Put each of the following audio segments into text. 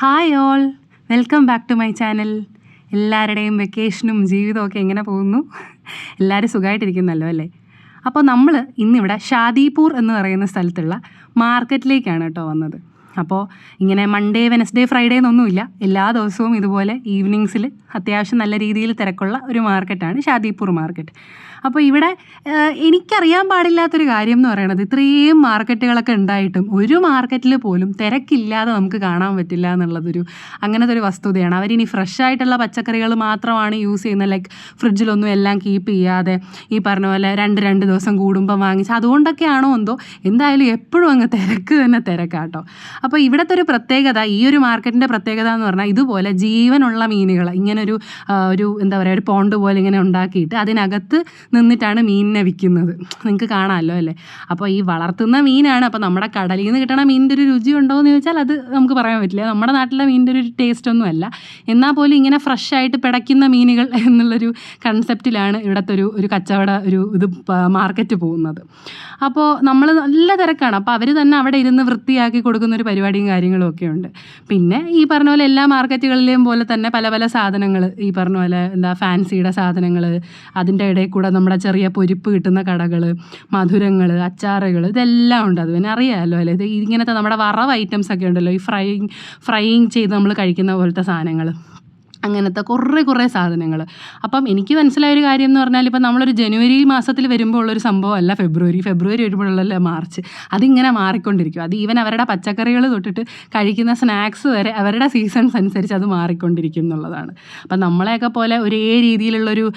Hi all welcome back to my channel എല്ലാവരുടെയും വെക്കേഷനും ജീവിതവും ഒക്കെ എങ്ങനെ പോകുന്നു? എല്ലാവരും സുഖമായിട്ടിരിക്കുന്നല്ലോ അല്ലേ? അപ്പോൾ നമ്മൾ ഇന്നിവിടെ ഷാദിപൂർ എന്ന് പറയുന്ന സ്ഥലത്തുള്ള മാർക്കറ്റിലേക്കാണ് കേട്ടോ വന്നത്. അപ്പോൾ ഇങ്ങനെ മൺഡേ വെനസ്ഡേ ഫ്രൈഡേ എന്നൊന്നുമില്ല. എല്ലാ ദിവസവും ഇതുപോലെ ഈവനിങ്സിൽ അത്യാവശ്യം നല്ല രീതിയിൽ തിരക്കുള്ള ഒരു മാർക്കറ്റാണ് ഷാദിപൂർ മാർക്കറ്റ് അപ്പോൾ ഇവിടെ എനിക്കറിയാൻ പാടില്ലാത്തൊരു കാര്യം എന്ന് പറയുന്നത് ഇത്രയും മാർക്കറ്റുകളൊക്കെ ഉണ്ടായിട്ടും ഒരു മാർക്കറ്റിൽ പോലും തിരക്കില്ലാതെ നമുക്ക് കാണാൻ പറ്റില്ല എന്നുള്ളതൊരു അങ്ങനത്തെ ഒരു വസ്തുതയാണ്. അവരിനി ഫ്രഷ് ആയിട്ടുള്ള പച്ചക്കറികൾ മാത്രമാണ് യൂസ് ചെയ്യുന്നത്. ലൈക്ക് ഫ്രിഡ്ജിലൊന്നും എല്ലാം കീപ്പ് ചെയ്യാതെ ഈ പറഞ്ഞ പോലെ രണ്ട് രണ്ട് ദിവസം കൂടുമ്പോൾ വാങ്ങിച്ച്. അതുകൊണ്ടൊക്കെയാണോ എന്തോ? എന്തായാലും എപ്പോഴും അങ്ങ് തിരക്ക് തന്നെ തിരക്കാട്ടോ. അപ്പോൾ ഇവിടുത്തെ ഒരു പ്രത്യേകത ഈ ഒരു മാർക്കറ്റിന്റെ പ്രത്യേകത എന്ന് പറഞ്ഞാൽ ഇതുപോലെ ജീവനുള്ള മീനുകൾ ഇങ്ങനൊരു ഒരു ഒരു എന്താ പറയുക ഒരു പോണ്ട് പോലെ ഇങ്ങനെ ഉണ്ടാക്കിയിട്ട് അതിനകത്ത് നിന്നിട്ടാണ് മീനിനെ വിൽക്കുന്നത് നിങ്ങൾക്ക് കാണാമല്ലോ അല്ലേ? അപ്പോൾ ഈ വളർത്തുന്ന മീനാണ്. അപ്പോൾ നമ്മുടെ കടലിൽ നിന്ന് കിട്ടണ മീനിന്റെ ഒരു രുചി ഉണ്ടോ എന്ന് ചോദിച്ചാൽ അത് നമുക്ക് പറയാൻ പറ്റില്ല. നമ്മുടെ നാട്ടിലെ മീനിന്റെ ഒരു ടേസ്റ്റ് ഒന്നും അല്ല. എന്നാൽ പോലും ഇങ്ങനെ ഫ്രഷ് ആയിട്ട് പിടയ്ക്കുന്ന മീനുകൾ എന്നുള്ളൊരു കൺസെപ്റ്റിലാണ് ഇവിടുത്തെ ഒരു ഒരു കച്ചവട ഒരു ഇത് മാർക്കറ്റ് പോകുന്നത്. അപ്പോൾ നമ്മൾ നല്ല തിരക്കാണ്. അപ്പോൾ അവർ തന്നെ അവിടെ ഇരുന്ന് വൃത്തിയാക്കി കൊടുക്കുന്ന ഒരു പരിപാടിയും കാര്യങ്ങളും ഒക്കെ ഉണ്ട്. പിന്നെ ഈ പറഞ്ഞ പോലെ എല്ലാ മാർക്കറ്റുകളിലെയും പോലെ തന്നെ പല പല സാധനങ്ങൾ ഈ പറഞ്ഞ പോലെ എന്താ ഫാൻസിയുടെ സാധനങ്ങൾ അതിന്റെ ഇടയിൽ കൂടെ നമ്മുടെ ചെറിയ പൊരിപ്പ് കിട്ടുന്ന കടകൾ മധുരങ്ങൾ അച്ചാറുകൾ ഇതെല്ലാം ഉണ്ട്. അത് പിന്നെ അറിയാമല്ലോ അല്ലേ? ഇത് ഇങ്ങനത്തെ നമ്മുടെ വറവ് ഐറ്റംസ് ഒക്കെ ഉണ്ടല്ലോ. ഈ ഫ്രൈയിങ് ഫ്രൈയിങ് ചെയ്ത് നമ്മൾ കഴിക്കുന്ന പോലത്തെ സാധനങ്ങൾ അങ്ങനത്തെ കുറേ കുറേ സാധനങ്ങൾ അപ്പം എനിക്ക് മനസ്സിലായ ഒരു കാര്യം എന്ന് പറഞ്ഞാൽ ഇപ്പം നമ്മളൊരു ജനുവരി മാസത്തിൽ വരുമ്പോൾ ഉള്ളൊരു സംഭവമല്ല ഫെബ്രുവരി. ഫെബ്രുവരി വരുമ്പോഴുള്ള മാർച്ച്. അതിങ്ങനെ മാറിക്കൊണ്ടിരിക്കും. അത് ഈവൻ അവരുടെ പച്ചക്കറികൾ തൊട്ടിട്ട് കഴിക്കുന്ന സ്നാക്സ് വരെ അവരുടെ സീസൺസ് അനുസരിച്ച് അത് മാറിക്കൊണ്ടിരിക്കും എന്നുള്ളതാണ്. അപ്പം നമ്മളെയൊക്കെ പോലെ ഒരേ രീതിയിലുള്ളൊരു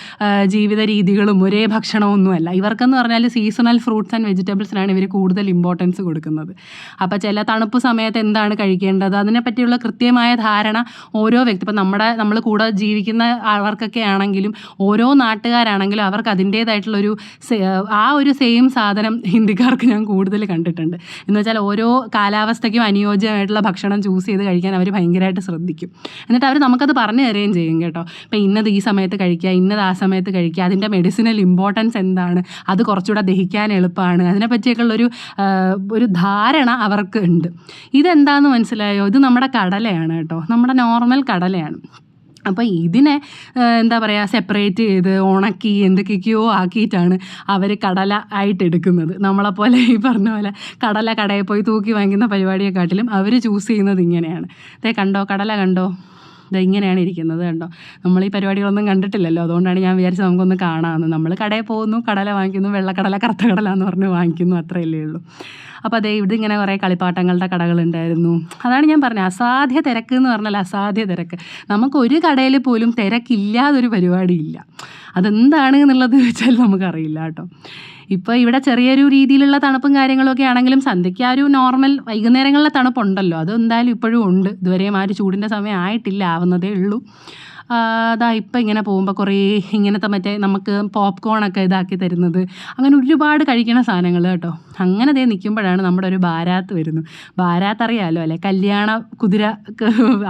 ജീവിത രീതികളും ഒരേ ഭക്ഷണമൊന്നുമല്ല. ഇവർക്കെന്ന് പറഞ്ഞാൽ സീസണൽ ഫ്രൂട്ട്സ് ആൻഡ് വെജിറ്റബിൾസിനാണ് ഇവർ കൂടുതൽ ഇമ്പോർട്ടൻസ് കൊടുക്കുന്നത്. അപ്പോൾ ചില തണുപ്പ് സമയത്ത് എന്താണ് കഴിക്കേണ്ടത്? അതിനെപ്പറ്റിയുള്ള കൃത്യമായ ധാരണ ഓരോ വ്യക്തി ഇപ്പം നമ്മുടെ നമ്മൾ കൂടെ ജീവിക്കുന്ന അവർക്കൊക്കെ ആണെങ്കിലും ഓരോ നാട്ടുകാരാണെങ്കിലും അവർക്ക് അതിന്റേതായിട്ടുള്ളൊരു ആ ഒരു സെയിം സാധനം ഹിന്ദിക്കാർക്ക് ഞാൻ കൂടുതൽ കണ്ടിട്ടുണ്ട്. എന്ന് വെച്ചാൽ ഓരോ കാലാവസ്ഥയ്ക്കും അനുയോജ്യമായിട്ടുള്ള ഭക്ഷണം ചൂസ് ചെയ്ത് കഴിക്കാൻ അവർ ഭയങ്കരമായിട്ട് ശ്രദ്ധിക്കും. എന്നിട്ട് അവർ നമുക്കത് പറഞ്ഞു തരുകയും ചെയ്യും കേട്ടോ. ഇപ്പം ഇന്നത് ഈ സമയത്ത് കഴിക്കുക ഇന്നത് ആ സമയത്ത് കഴിക്കുക അതിന്റെ മെഡിസിനൽ ഇമ്പോർട്ടൻസ് എന്താണ് അത് കുറച്ചുകൂടെ ദഹിക്കാൻ എളുപ്പമാണ് അതിനെപ്പറ്റിയൊക്കെയുള്ളൊരു ഒരു ധാരണ അവർക്ക് ഉണ്ട്. ഇതെന്താണെന്ന് മനസ്സിലായോ? ഇത് നമ്മുടെ കടലയാണ് കേട്ടോ. നമ്മുടെ നോർമൽ കടലയാണ്. അപ്പോൾ ഇതിനെ എന്താ പറയുക സെപ്പറേറ്റ് ചെയ്ത് ഉണക്കി എന്തൊക്കെയൊക്കെയോ ആക്കിയിട്ടാണ് അവർ കടല ആയിട്ട് എടുക്കുന്നത്. നമ്മളെപ്പോലെ ഈ പറഞ്ഞ പോലെ കടല കടയിൽ പോയി തൂക്കി വാങ്ങിക്കുന്ന പരിപാടിയെക്കാട്ടിലും അവർ ചൂസ് ചെയ്യുന്നത് ഇങ്ങനെയാണ്. ദേ കണ്ടോ കടല കണ്ടോ? ഇങ്ങനെയാണ് ഇരിക്കുന്നത് കണ്ടോ? നമ്മൾ ഈ പരിപാടികളൊന്നും കണ്ടിട്ടില്ലല്ലോ. അതുകൊണ്ടാണ് ഞാൻ വിചാരിച്ചത് നമുക്കൊന്ന് കാണാമെന്ന് നമ്മൾ കടയിൽ പോകുന്നു കടല വാങ്ങിക്കുന്നു വെള്ളക്കടല കറുത്ത കടല എന്ന് പറഞ്ഞ് വാങ്ങിക്കുന്നു. അത്രയല്ലേ ഉള്ളൂ. അപ്പോൾ അതേ ഇവിടെ ഇങ്ങനെ കുറേ കളിപ്പാട്ടങ്ങളുടെ കടകളുണ്ടായിരുന്നു അതാണ് ഞാൻ പറഞ്ഞത്. അസാധ്യ തിരക്ക് എന്ന് പറഞ്ഞാൽ അസാധ്യ തിരക്ക്. നമുക്ക് ഒരു കടയിൽ പോലും തിരക്കില്ലാതൊരു പരിപാടിയില്ല. അതെന്താണ് എന്നുള്ളത് വെച്ചാൽ നമുക്കറിയില്ല കേട്ടോ. ഇപ്പോൾ ഇവിടെ ചെറിയൊരു രീതിയിലുള്ള തണുപ്പും കാര്യങ്ങളൊക്കെ ആണെങ്കിലും സന്ധ്യയ്ക്ക് ആ ഒരു നോർമൽ വൈകുന്നേരങ്ങളിലെ തണുപ്പുണ്ടല്ലോ. അത് എന്തായാലും ഇപ്പോഴും ഉണ്ട്. ഇതുവരെയും ആ ഒരു ചൂടിന്റെ സമയം ആയിട്ടില്ല ആവുന്നതേ ഉള്ളൂ. അതാ ഇപ്പം ഇങ്ങനെ പോകുമ്പോൾ കുറേ ഇങ്ങനത്തെ മറ്റേ നമുക്ക് പോപ്കോണൊക്കെ ഇതാക്കി തരുന്നത്. അങ്ങനെ ഒരുപാട് കഴിക്കണ സാധനങ്ങൾ കേട്ടോ. അങ്ങനെ ദേ നിൽക്കുമ്പോഴാണ് നമ്മുടെ ഒരു ബാരാത്ത് വരുന്നത് ബാരാത്ത് അറിയാമല്ലോ അല്ലേ? കല്യാണ കുതിര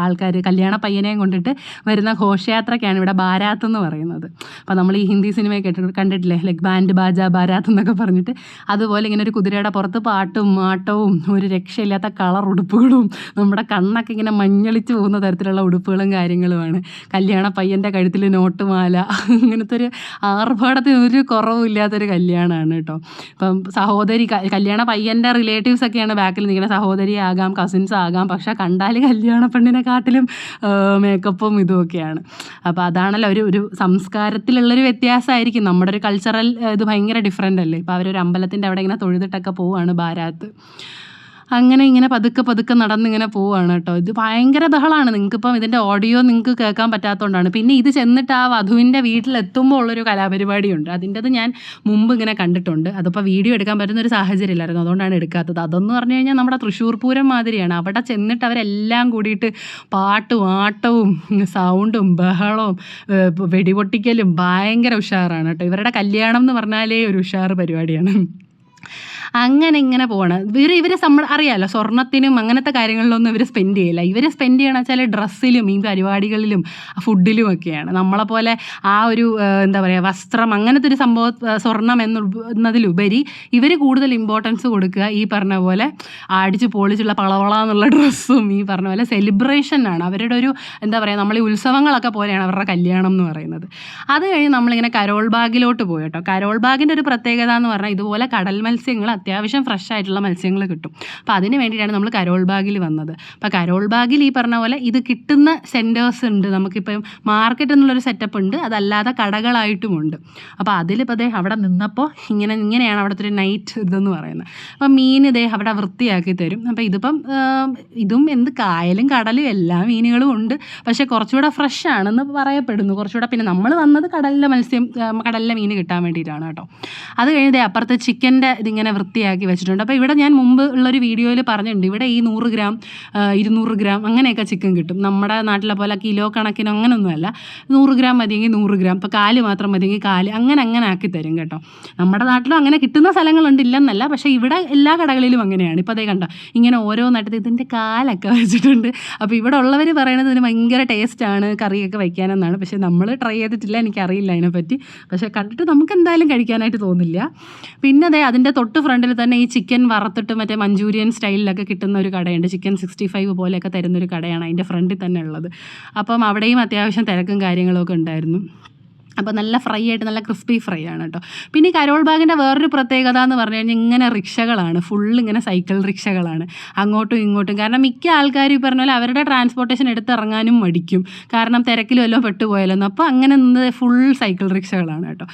ആൾക്കാർ കല്യാണ പയ്യനെയും കൊണ്ടിട്ട് വരുന്ന ഘോഷയാത്രയ്ക്കാണ് ഇവിടെ ബാരാത്ത് എന്ന് പറയുന്നത്. അപ്പോൾ നമ്മൾ ഈ ഹിന്ദി സിനിമയെ കേട്ടിട്ട് കണ്ടിട്ടില്ലേ? ലൈക്ക് ബാൻഡ് ബാജ ബാരാത്ത് എന്നൊക്കെ പറഞ്ഞിട്ട് അതുപോലെ ഇങ്ങനെ ഒരു കുതിരയുടെ പുറത്ത് പാട്ടും ആട്ടവും ഒരു രക്ഷയില്ലാത്ത കളർ ഉടുപ്പുകളും നമ്മുടെ കണ്ണൊക്കെ ഇങ്ങനെ മഞ്ഞളിച്ച് പോകുന്ന തരത്തിലുള്ള ഉടുപ്പുകളും കാര്യങ്ങളുമാണ്. കല്യാണ പയ്യന്റെ കഴുത്തിൽ നോട്ടുമാല. അങ്ങനത്തെ ഒരു ആർഭാടത്തിന് ഒരു കുറവില്ലാത്തൊരു കല്യാണമാണ് കേട്ടോ. ഇപ്പം സഹോദരി കല്യാണ പയ്യന്റെ റിലേറ്റീവ്സ് ഒക്കെയാണ് ബാക്കിൽ നിൽക്കുന്നത് സഹോദരി ആകാം കസിൻസ് ആകാം. പക്ഷെ കണ്ടാൽ കല്യാണ പെണ്ണിനെക്കാട്ടിലും മേക്കപ്പും ഇതുമൊക്കെയാണ് അപ്പോൾ അതാണല്ലോ ഒരു ഒരു സംസ്കാരത്തിലുള്ളൊരു വ്യത്യാസമായിരിക്കും. നമ്മുടെ ഒരു കൾച്ചറൽ ഇത് ഭയങ്കര ഡിഫറെന്റ് അല്ലേ? ഇപ്പോൾ അവരൊരു അമ്പലത്തിന്റെ അവിടെ ഇങ്ങനെ തൊഴുതിട്ടൊക്കെ പോവുകയാണ് ബാരാത്ത്. അങ്ങനെ ഇങ്ങനെ പതുക്കെ പതുക്കെ നടന്നിങ്ങനെ പോവാണ് കേട്ടോ. ഇത് ഭയങ്കര ബഹളമാണ് നിങ്ങൾക്കിപ്പം ഇതിന്റെ ഓഡിയോ നിങ്ങൾക്ക് കേൾക്കാൻ പറ്റാത്തതുകൊണ്ടാണ് പിന്നെ ഇത് ചെന്നിട്ട് ആ വധുവിന്റെ വീട്ടിലെത്തുമ്പോൾ ഉള്ളൊരു കലാപരിപാടിയുണ്ട്. അതിന്റെത് ഞാൻ മുമ്പ് ഇങ്ങനെ കണ്ടിട്ടുണ്ട്. അതിപ്പോൾ വീഡിയോ എടുക്കാൻ പറ്റുന്ന ഒരു സാഹചര്യം ഇല്ലായിരുന്നു അതുകൊണ്ടാണ് എടുക്കാത്തത്. അതെന്ന് പറഞ്ഞു കഴിഞ്ഞാൽ നമ്മുടെ തൃശ്ശൂർ പൂരം മാതിരിയാണ്. അവിടെ ചെന്നിട്ട് അവരെല്ലാം കൂടിയിട്ട് പാട്ടും ആട്ടവും സൗണ്ടും ബഹളവും വെടിപൊട്ടിക്കലും ഭയങ്കര ഉഷാറാണ് കേട്ടോ. ഇവരുടെ കല്യാണം എന്ന് പറഞ്ഞാലേ ഒരു ഉഷാറ് പരിപാടിയാണ്. അങ്ങനെ ഇങ്ങനെ പോകണം ഇവർ ഇവർ നമ്മൾ അറിയാലോ സ്വർണത്തിനും അങ്ങനത്തെ കാര്യങ്ങളിലൊന്നും ഇവർ സ്പെൻഡ് ചെയ്യില്ല. ഇവർ സ്പെൻഡ് ചെയ്യണം വെച്ചാൽ ഡ്രസ്സിലും ഈ പരിപാടികളിലും ഫുഡിലും ഒക്കെയാണ്. നമ്മളെ പോലെ ആ ഒരു എന്താ പറയുക വസ്ത്രം അങ്ങനത്തെ ഒരു സംഭവ സ്വർണം എന്നു എന്നതിലുപരി ഇവർ കൂടുതൽ ഇമ്പോർട്ടൻസ് കൊടുക്കുക ഈ പറഞ്ഞ പോലെ അടിച്ച് പൊളിച്ചുള്ള പളവള എന്നുള്ള ഡ്രസ്സും ഈ പറഞ്ഞ പോലെ സെലിബ്രേഷനാണ് അവരുടെ ഒരു എന്താ പറയുക നമ്മൾ ഈ ഉത്സവങ്ങളൊക്കെ പോലെയാണ് അവരുടെ കല്യാണം എന്ന് പറയുന്നത്. അത് കഴിഞ്ഞ് നമ്മളിങ്ങനെ കരോൾ ബാഗിലോട്ട് പോയി കേട്ടോ. കരോൾ ബാഗിന്റെ ഒരു പ്രത്യേകത എന്ന് പറഞ്ഞാൽ ഇതുപോലെ കടൽ മത്സ്യങ്ങൾ അത്യാവശ്യം ഫ്രഷ് ആയിട്ടുള്ള മത്സ്യങ്ങൾ കിട്ടും. അപ്പോൾ അതിന് വേണ്ടിയിട്ടാണ് നമ്മൾ കരോൾ ബാഗിൽ വന്നത്. അപ്പോൾ കരോൾ ബാഗിൽ ഈ പറഞ്ഞ പോലെ ഇത് കിട്ടുന്ന സെന്റേഴ്സ് ഉണ്ട്. നമുക്കിപ്പം മാർക്കറ്റ് എന്നുള്ളൊരു സെറ്റപ്പ് ഉണ്ട്. അതല്ലാതെ കടകളായിട്ടുമുണ്ട് അപ്പോൾ അതിലിപ്പോൾ ദേ അവിടെ നിന്നപ്പോൾ ഇങ്ങനെ ഇങ്ങനെയാണ് അവിടുത്തെ ഒരു നൈറ്റ് ഇതെന്ന് പറയുന്നത്. അപ്പം മീൻ ഇതേ അവിടെ വൃത്തിയാക്കി തരും. അപ്പോൾ ഇതിപ്പം ഇതും എന്ത് കായലും കടലും എല്ലാ മീനുകളും ഉണ്ട്. പക്ഷേ കുറച്ചുകൂടെ ഫ്രഷ് ആണെന്ന് പറയപ്പെടുന്നു. കുറച്ചുകൂടെ പിന്നെ നമ്മൾ വന്നത് കടലിലെ മത്സ്യം കടലിലെ മീൻ കിട്ടാൻ വേണ്ടിയിട്ടാണ് കേട്ടോ. അത് കഴിഞ്ഞ് ദേ അപ്പുറത്ത് ചിക്കന്റെ ഇതിങ്ങനെ വൃത്തിയാക്കി വെച്ചിട്ടുണ്ട്. അപ്പോൾ ഇവിടെ ഞാൻ മുമ്പ് ഉള്ളൊരു വീഡിയോയിൽ പറഞ്ഞിട്ടുണ്ട്. ഇവിടെ ഈ നൂറ് ഗ്രാം ഇരുന്നൂറ് ഗ്രാം അങ്ങനെയൊക്കെ ചിക്കൻ കിട്ടും. നമ്മുടെ നാട്ടിലെ പോലെ കിലോ കണക്കിനോ അങ്ങനെയൊന്നുമല്ല നൂറ് ഗ്രാം മതിയെങ്കിൽ നൂറ് ഗ്രാം. ഇപ്പോൾ കാൽ മാത്രം മതിയെങ്കിൽ കാൽ. അങ്ങനെ അങ്ങനെ ആക്കി തരും കേട്ടോ. നമ്മുടെ നാട്ടിലും അങ്ങനെ കിട്ടുന്ന സ്ഥലങ്ങളുണ്ട് ഇല്ലെന്നല്ല. പക്ഷേ ഇവിടെ എല്ലാ കടകളിലും അങ്ങനെയാണ്. ഇപ്പോൾ അതേ കണ്ടോ ഇങ്ങനെ ഓരോ നാട്ടിൽ ഇതിന്റെ കാലൊക്കെ വെച്ചിട്ടുണ്ട്. അപ്പോൾ ഇവിടെ ഉള്ളവർ പറയുന്നത് ഇതിന് ഭയങ്കര ടേസ്റ്റാണ് കറിയൊക്കെ വയ്ക്കാനെന്നാണ്. പക്ഷേ നമ്മൾ ട്രൈ ചെയ്തിട്ടില്ല. എനിക്കറിയില്ല അതിനെപ്പറ്റി. പക്ഷേ കണ്ടിട്ട് നമുക്ക് എന്തായാലും കഴിക്കാനായിട്ട് തോന്നില്ല. പിന്നെ അതെ അതിന്റെ തൊട്ട് ഫ്രണ്ടിൽ തന്നെ ഈ ചിക്കൻ വറുത്തിട്ട് മറ്റേ മഞ്ചൂരിയൻ സ്റ്റൈലിലൊക്കെ കിട്ടുന്ന ഒരു കടയുണ്ട്. ചിക്കൻ സിക്സ്റ്റി ഫൈവ് പോലെയൊക്കെ തരുന്നൊരു കടയാണ് അതിന്റെ ഫ്രണ്ടിൽ തന്നെ ഉള്ളത്. അപ്പം അവിടെയും അത്യാവശ്യം തിരക്കും കാര്യങ്ങളൊക്കെ ഉണ്ടായിരുന്നു. അപ്പോൾ നല്ല ഫ്രൈ ആയിട്ട് നല്ല ക്രിസ്പി ഫ്രൈ ആണ് കേട്ടോ പിന്നെ കരോൾ ബാഗിന്റെ വേറൊരു പ്രത്യേകത എന്ന് പറഞ്ഞു കഴിഞ്ഞാൽ ഇങ്ങനെ റിക്ഷകളാണ്. ഫുൾ ഇങ്ങനെ സൈക്കിൾ റിക്ഷകളാണ്. അങ്ങോട്ടും ഇങ്ങോട്ടും. കാരണം മിക്ക ആൾക്കാരും ഈ പറഞ്ഞ പോലെ അവരുടെ ട്രാൻസ്പോർട്ടേഷൻ എടുത്തിറങ്ങാനും മടിക്കും. കാരണം തിരക്കിലും വല്ലതും പെട്ടുപോയാലൊന്നും അപ്പോൾ അങ്ങനെ നിന്ന് ഫുൾ സൈക്കിൾ റിക്ഷകളാണ് കേട്ടോ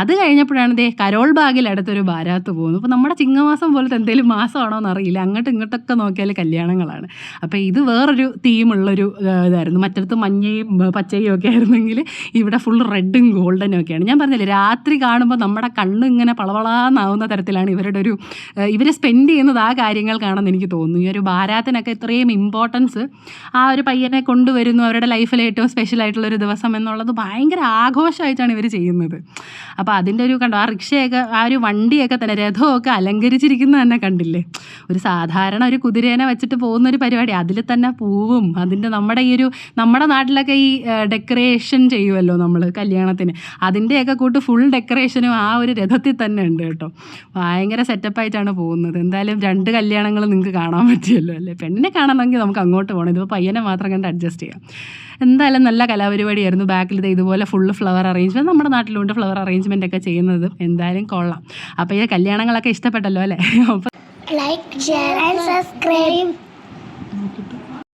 അത് കഴിഞ്ഞപ്പോഴാണ് ദേ കരോൾ ബാഗിൽ അടുത്തൊരു ബാരാത്ത് പോകുന്നു. അപ്പോൾ നമ്മുടെ ചിങ്ങമാസം പോലത്തെ എന്തെങ്കിലും മാസമാണോ എന്നറിയില്ല. അങ്ങോട്ടും ഇങ്ങോട്ടൊക്കെ നോക്കിയാൽ കല്യാണങ്ങളാണ്. അപ്പോൾ ഇത് വേറൊരു തീമുള്ളൊരു ഇതായിരുന്നു. മറ്റടുത്ത് മഞ്ഞയും പച്ചയും ഒക്കെ ആയിരുന്നെങ്കിൽ ഇവിടെ ഫുൾ റെഡും ഗോൾഡനും ഒക്കെയാണ് ഞാൻ പറഞ്ഞില്ലേ രാത്രി കാണുമ്പോൾ നമ്മുടെ കണ്ണ് ഇങ്ങനെ പളവളാന്നാവുന്ന തരത്തിലാണ് ഇവരുടെ ഒരു ഇവരെ സ്പെൻഡ് ചെയ്യുന്നത് ആ കാര്യങ്ങൾക്കാണെന്ന് എനിക്ക് തോന്നുന്നു. ഈ ഒരു ഭാരാത്തിനൊക്കെ ഇത്രയും ഇമ്പോർട്ടൻസ് ആ ഒരു പയ്യനെ കൊണ്ടുവരുന്നു അവരുടെ ലൈഫിലെ ഏറ്റവും സ്പെഷ്യൽ ആയിട്ടുള്ള ഒരു ദിവസം എന്നുള്ളത് ഭയങ്കര ആഘോഷമായിട്ടാണ് ഇവർ ചെയ്യുന്നത്. അപ്പോൾ അതിന്റെ ഒരു കണ്ടോ ആ റിക്ഷയൊക്കെ ആ ഒരു വണ്ടിയൊക്കെ തന്നെ രഥമൊക്കെ അലങ്കരിച്ചിരിക്കുന്നത് തന്നെ കണ്ടില്ലേ? ഒരു സാധാരണ ഒരു കുതിരേനെ വെച്ചിട്ട് പോകുന്ന ഒരു പരിപാടി അതിൽ തന്നെ പൂവും അതിന്റെ നമ്മുടെ ഈ ഒരു നമ്മുടെ നാട്ടിലൊക്കെ ഈ ഡെക്കറേഷൻ ചെയ്യുമല്ലോ നമ്മൾ കല്യാണത്തിന് അതിന്റെയൊക്കെ കൂട്ട് ഫുൾ ഡെക്കറേഷനും ആ ഒരു രഥത്തിൽ തന്നെ ഉണ്ട് കേട്ടോ. ഭയങ്കര സെറ്റപ്പായിട്ടാണ് പോകുന്നത്. എന്തായാലും രണ്ട് കല്യാണങ്ങൾ നിങ്ങൾക്ക് കാണാൻ പറ്റിയല്ലോ അല്ലേ? പെണ്ണിനെ കാണണമെങ്കിൽ നമുക്ക് അങ്ങോട്ട് പോകണം ഇതിപ്പോൾ പയ്യനെ മാത്രം കണ്ട് അഡ്ജസ്റ്റ് ചെയ്യാം. എന്തായാലും നല്ല കലാപരിപാടിയായിരുന്നു ബാക്കിൽ ഇത് ഇതുപോലെ ഫുള്ള് ഫ്ലവർ അറേഞ്ച്മെന്റ് നമ്മുടെ നാട്ടിലുണ്ട് ഫ്ലവർ അറേഞ്ച്മെന്റ് ഒക്കെ ചെയ്യുന്നത്. എന്തായാലും കൊള്ളാം. അപ്പോൾ ഈ കല്യാണങ്ങളൊക്കെ ഇഷ്ടപ്പെട്ടല്ലോ അല്ലേ? അപ്പോൾ ഷെയർ ആൻഡ് സബ്സ്ക്രൈബ്.